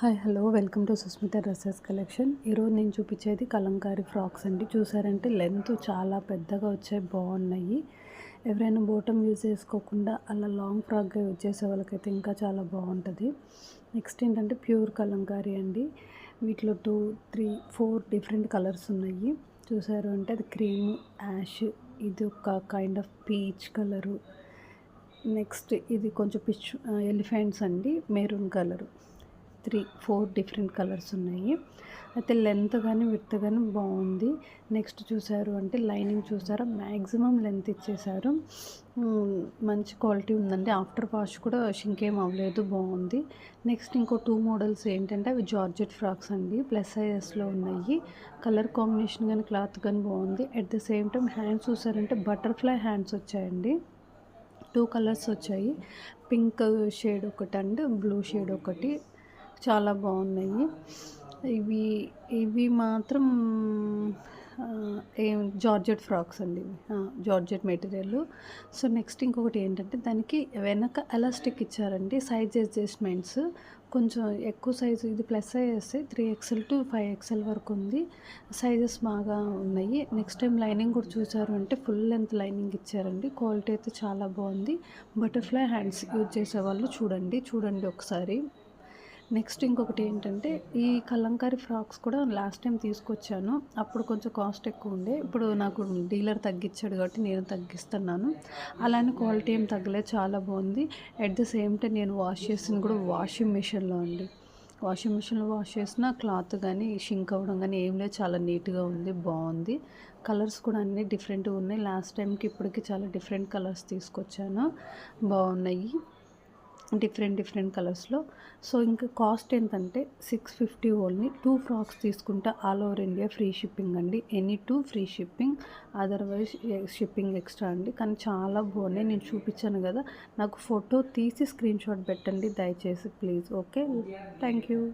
Hi hello. Welcome to Susmita dresses collection. ఈరోజు నేను చూపించేది కలంకారీ ఫ్రాక్స్ అండి. చూసారంటే లెంత్ చాలా పెద్దగా వచ్చాయి బాగున్నాయి. ఎవరైనా బోటం యూజ్ చేసుకోకుండా అలా లాంగ్ ఫ్రాక్గా యూజ్ చేసే వాళ్ళకైతే ఇంకా చాలా బాగుంటుంది. నెక్స్ట్ ఏంటంటే ప్యూర్ కలంకారీ అండి. వీటిలో two three four different colours ఉన్నాయి. చూసారు అంటే అది క్రీమ్ యాష్ ఇది ఒక kind of peach colour. Next ఇది కొంచెం పిచ్ ఎలిఫెంట్స్ అండి maroon colour. Three four different colours ఉన్నాయి. అయితే లెంత్ కానీ విత్ కానీ బాగుంది నెక్స్ట్ చూసారు అంటే లైనింగ్ చూసారా? మ్యాక్సిమం లెంత్ ఇచ్చేసారు. మంచి క్వాలిటీ ఉందండి. ఆఫ్టర్ వాష్ కూడా షింకేం అవ్వలేదు బాగుంది నెక్స్ట్ ఇంకో టూ మోడల్స్ ఏంటంటే అవి జార్జెట్ ఫ్రాక్స్ అండి. ప్లస్ సైజెస్లో ఉన్నాయి. కలర్ కాంబినేషన్ కానీ క్లాత్ కానీ బాగుంది at the same time hands చూసారంటే బటర్ఫ్లై హ్యాండ్స్ వచ్చాయండి. టూ కలర్స్ వచ్చాయి. పింక్ షేడ్ ఒకటి అండ్ బ్లూ షేడ్ ఒకటి. చాలా బాగున్నాయి. ఇవి ఇవి మాత్రం ఏం జార్జెట్ ఫ్రాక్స్ అండి జార్జెట్ మెటీరియల్. సో నెక్స్ట్ ఇంకొకటి ఏంటంటే దానికి వెనక ఎలాస్టిక్ ఇచ్చారండి సైజ్ అడ్జస్ట్మెంట్స్. కొంచెం ఎక్కువ సైజు ఇది plus sizes three XL to five XL వరకు ఉంది. సైజెస్ బాగా ఉన్నాయి. నెక్స్ట్ టైం లైనింగ్ కూడా చూసారు అంటే ఫుల్ లెంత్ లైనింగ్ ఇచ్చారండి. క్వాలిటీ అయితే చాలా బాగుంది. బటర్ఫ్లై హ్యాండ్స్ యూజ్ చేసే వాళ్ళు చూడండి చూడండి ఒకసారి. నెక్స్ట్ ఇంకొకటి ఏంటంటే ఈ కలంకారీ ఫ్రాక్స్ కూడా లాస్ట్ టైం తీసుకొచ్చాను. అప్పుడు కొంచెం కాస్ట్ ఎక్కువ ఉండే. ఇప్పుడు నాకు డీలర్ తగ్గించాడు కాబట్టి నేను తగ్గిస్తున్నాను. అలానే క్వాలిటీ ఏం తగ్గలేదు చాలా బాగుంది. అట్ ద సేమ్ టైం నేను వాష్ చేసింది కూడా వాషింగ్ మిషన్లో అండి. వాషింగ్ మిషన్లో వాష్ చేసిన క్లాత్ కానీ షింక్ అవ్వడం కానీ ఏం లేదు. చాలా నీట్గా ఉంది బాగుంది. కలర్స్ కూడా అన్నీ డిఫరెంట్గా ఉన్నాయి. లాస్ట్ టైంకి ఇప్పటికి చాలా డిఫరెంట్ కలర్స్ తీసుకొచ్చాను. బాగున్నాయి. డిఫరెంట్ డిఫరెంట్ కలర్స్లో. సో ఇంకా కాస్ట్ ఏంటంటే six fifty only. Two frocks తీసుకుంటే all over India free shipping అండి. Any two free shipping. Otherwise shipping extra అండి. కానీ చాలా బాగున్నాయి. నేను చూపించాను కదా. నాకు ఫోటో తీసి స్క్రీన్ షాట్ పెట్టండి. దయచేసి ప్లీజ్. ఓకే? Thank you.